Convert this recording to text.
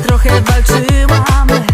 trochę walczyłam.